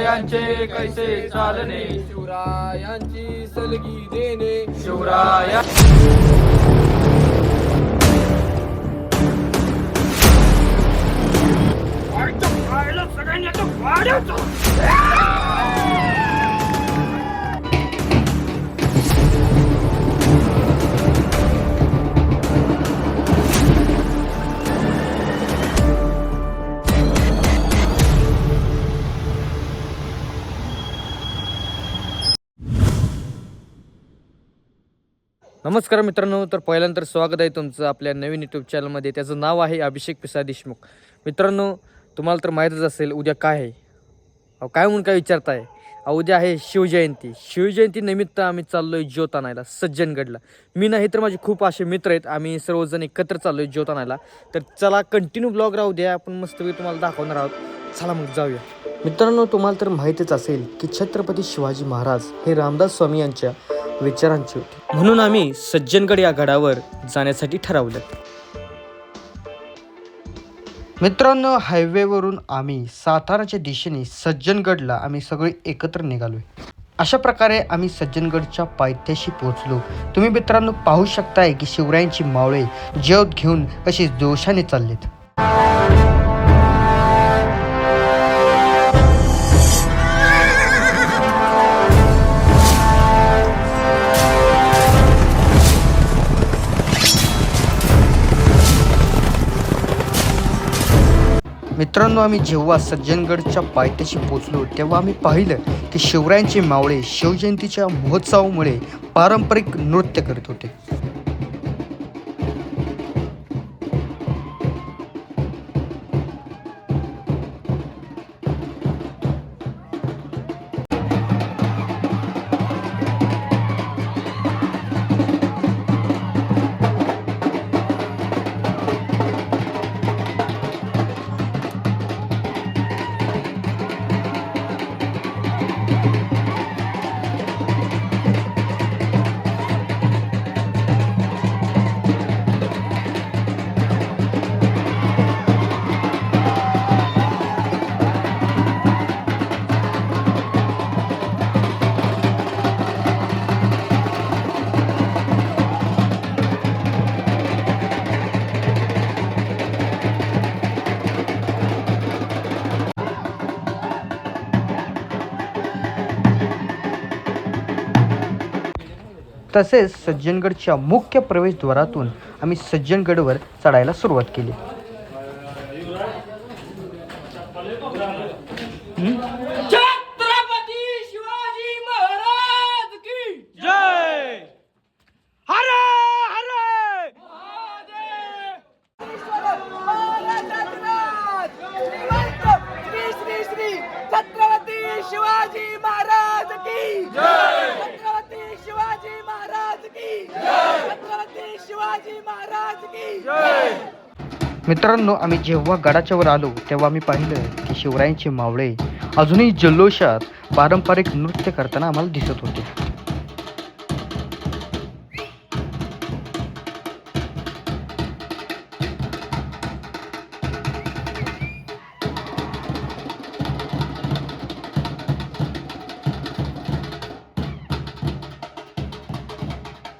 शिवरायांचे कैसे चालणे शिवरायांची सलगी देणे. शिवराया नमस्कार मित्रांनो तर पहिल्यांदा स्वागत आहे तुमचं आपल्या नवीन यूट्यूब चॅनलमध्ये त्याचं नाव आहे अभिषेक पिसा देशमुख. मित्रांनो तुम्हाला तर माहीतच असेल उद्या काय आहे? अहो काय म्हणून काय विचारताय? अहो उद्या आहे शिवजयंती. शिवजयंती निमित्त आम्ही चाललो आहे ज्योत आणायला सज्जनगडला. मी नाही तर माझे खूप असे मित्र आहेत. आम्ही सर्वजण एकत्र चाललो आहे ज्योत आणायला. तर चला कंटिन्यू ब्लॉग राहू द्या. आपण मस्तपैकी तुम्हाला दाखवणार आहोत. चला मग जाऊया. मित्रांनो तुम्हाला तर माहितीच असेल की छत्रपती शिवाजी महाराज हे रामदास स्वामी यांच्या विचारांची होती. म्हणून आम्ही सज्जनगड या गडावर जाण्यासाठी ठरवलं. मित्रांनो हायवेवरून आम्ही साताराच्या दिशेने सज्जनगडला आम्ही सगळे एकत्र निघालोय. अशा प्रकारे आम्ही सज्जनगडच्या पायथ्याशी पोहोचलो. तुम्ही मित्रांनो पाहू शकताय की शिवरायांची मावळे जेवत घेऊन कशी जोशाने चाललेत. मित्रांनो आम्ही जेव्हा सज्जनगडच्या पायथ्याशी पोचलो तेव्हा आम्ही पाहिलं की शिवरायांचे मावळे शिवजयंतीच्या महोत्सवामुळे पारंपरिक नृत्य करत होते. तसेच सज्जनगडच्या मुख्य प्रवेशद्वारातून आम्ही सज्जनगडवर चढायला सुरुवात केली. मित्रांनो आम्ही जेव्हा गडाच्या वर आलो तेव्हा आम्ही पाहिलं की शिवरायांचे मावळे अजूनही जल्लोषात पारंपरिक नृत्य करताना आम्हाला दिसत होते.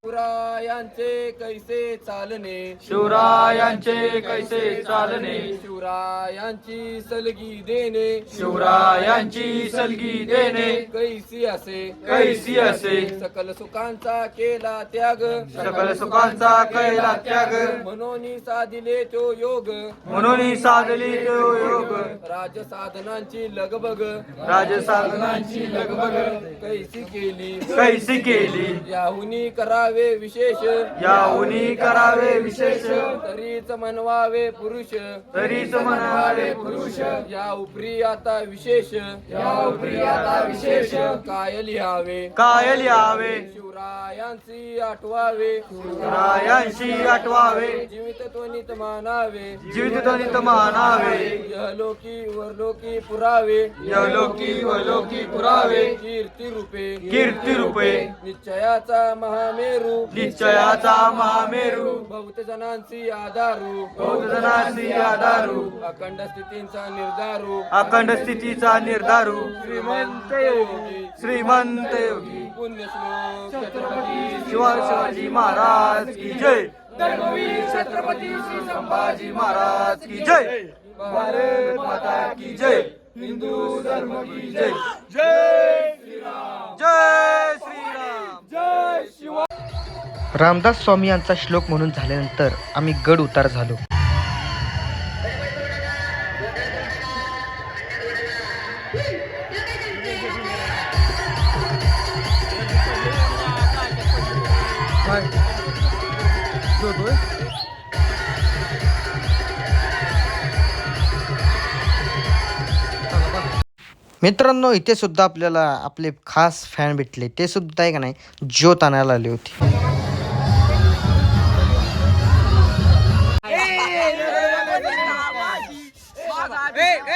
शिवरायांचे कैसे चालणे. शिवरायांचे कैसे चालणे. शिवरायांची सलगी देणे. शिवरायांची सलगी देणे. कैसी असे. कैसी असे. सकल सुखांचा केला त्याग. सकल सुखांचा कैला त्याग. म्हणून साधिले तो योग. म्हणून साधली तो योग. राज साधनांची लगबग. राजसाधनांची लगबग. कैसी केली. कैसी केली. याहुनी करावे विशेष. याहुनी करावे विशेष. तरीच म्हणवावे पुरुष. तरीच म्हणावे पुरुष. या उपरी आता विशेष. या उपरी आता विशेष. काय लिहावे काय लिहावे शिवरायांची आठवावे. रायांशी आठवावे. जीवित त्वनित मानावे. जीवित ध्वनित मानावे. यलोकी वरलोकी पुरावे. यलोकी व लोकी पुरावे. कीर्ती रूपे कीर्ती रूपे निश्चयाचा महामेरू. निश्चयाचा विजयाचा बौद्ध जनांची आधारू जनांची आधारू अखंड स्थितींचा निर्धारू अखंड स्थितीचा निर्धारू. श्रीमंत योगी श्रीमंत योगी. पुण्यश्लोक छत्रपती शिवा शिवाजी महाराज की जय. धर्मवीर छत्रपती श्री संभाजी महाराज की जय. भारत माता की जय. हिंदू धर्म की जय. जय. श्रीराम जय श्रीराम. जय शिवा रामदास स्वामी यांचा श्लोक म्हणून झाल्यानंतर आम्ही गड उतार झालो. मित्रांनो इथे सुद्धा आपल्याला आपले खास फॅन भेटले. ते सुद्धा आहे का नाही? ज्योत आणायला आले होते.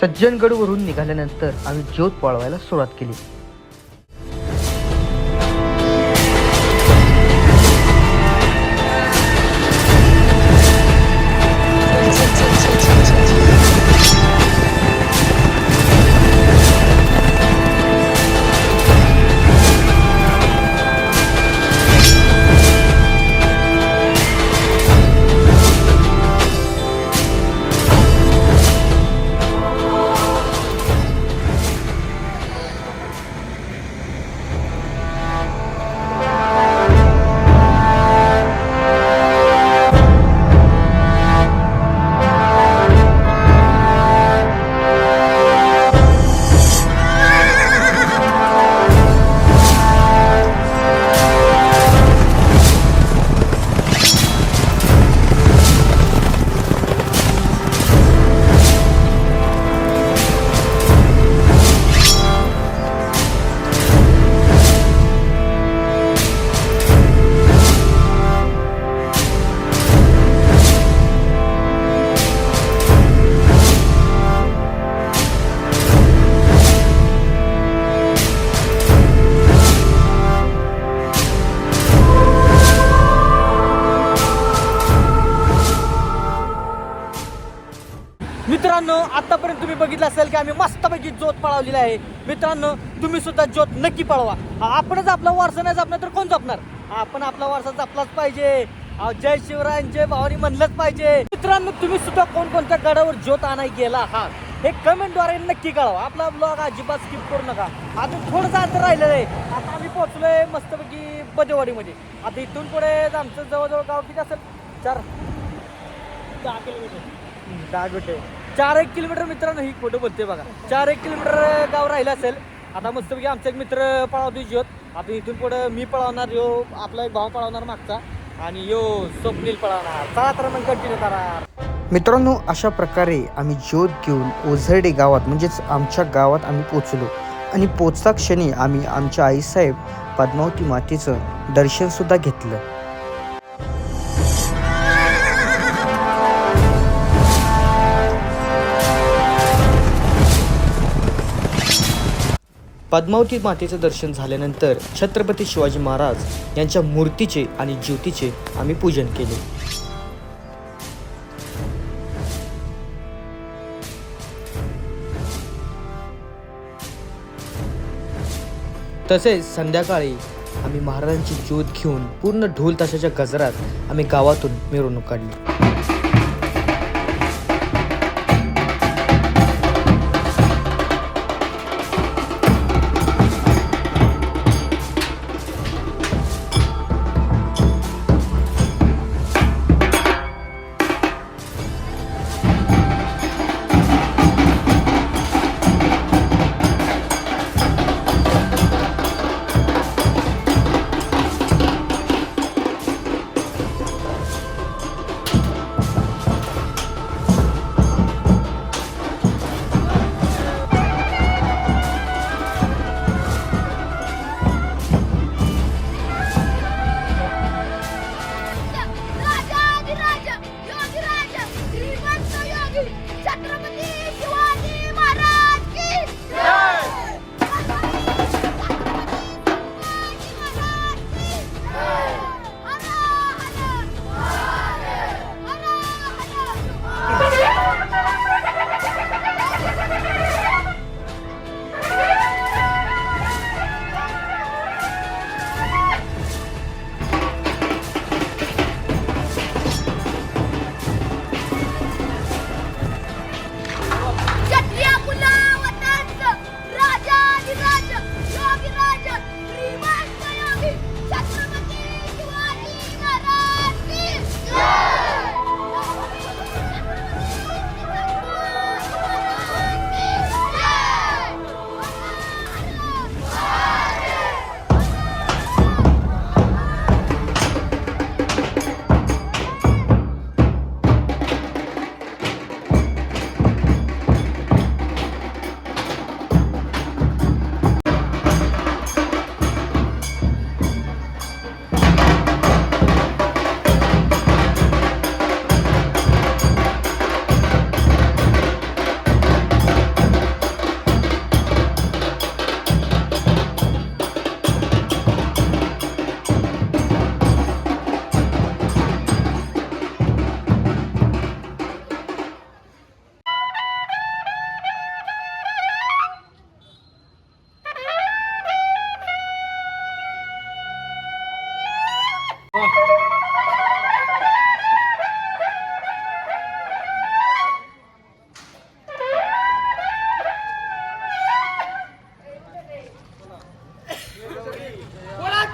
सज्जनगडवरून निघाल्यानंतर आम्ही ज्योत पळवायला सुरुवात केली. आम्ही मस्तपैकी ज्योत पळवलेली आहे. मित्रांनो तुम्ही सुद्धा ज्योत नक्की पळवा. आपणच आपला वारसा नाही जपणार तर कोण जपणार? आपण आपला वारसा जपलाच पाहिजे. जय शिवराय जय भावानी म्हणलंच पाहिजे. मित्रांनो तुम्ही सुद्धा कोणकोणत्या गडावर ज्योत आणाय गेला हा हे कमेंटद्वारे नक्की कळवा. आपला ब्लॉग अजिबात स्किप करू नका. अजून थोडंसं अंतर राहिलेलं आहे. आता आम्ही पोहोचलोय मस्तपैकी बदेवाडीमध्ये आता इथून पुढे आमचं जवळजवळ गाव किती असेल? चार दहा किलोमीटर. दहा किलोमीटर. चार एक किलोमीटर मित्रांनो ही खोटं बोलते बघा. चार एक किलोमीटर गाव राहिलं असेल आता मस्तपैकी आमचा एक मित्र पळावतो ज्योत आता इथून पुढं मी पळवणार यो आपला एक भाऊ पळवणार मागचा. आणि यो स्वप्नील पळवणार. चला तर मग कंटिन्यू करा. मित्रांनो अशा प्रकारे आम्ही ज्योत घेऊन ओझरडे गावात म्हणजेच आमच्या गावात आम्ही पोचलो आणि पोचता क्षणी आम्ही आमच्या आईसाहेब पद्मावती मातेचं दर्शनसुद्धा घेतलं. पद्मावती मातेचं दर्शन झाल्यानंतर छत्रपती शिवाजी महाराज यांच्या मूर्तीचे आणि ज्योतीचे आम्ही पूजन केले. तसेच संध्याकाळी आम्ही महाराजांची ज्योत घेऊन पूर्ण ढोल ताशाच्या गजरात आम्ही गावातून मिरवणूक काढली.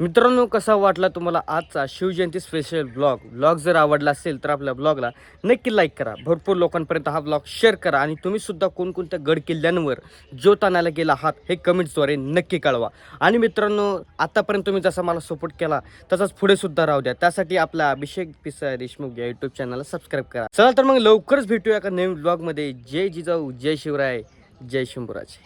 मित्रांनो कसा वाटला तुम्हाला आजचा शिवजयंती स्पेशल ब्लॉग ब्लॉग जर आवडला असेल तर आपल्या ब्लॉगला नक्की लाईक करा. भरपूर लोकांपर्यंत हा ब्लॉग शेअर करा आणि तुम्ही सुद्धा कोणकोणत्या गड किल्ल्यांवर ज्योत गेला आहात हे कमेंट्सद्वारे नक्की कळवा. आणि मित्रांनो आतापर्यंत तुम्ही जसा मला सपोर्ट केला तसाच पुढे सुद्धा राहू द्या. त्यासाठी आपला अभिषेक पिसा देशमुख या युट्यूब चॅनलला सबस्क्राईब करा. चला तर मग लवकरच भेटूया का नवीन ब्लॉगमध्ये जय जिजाऊ जय शिवराय जय शंभूराज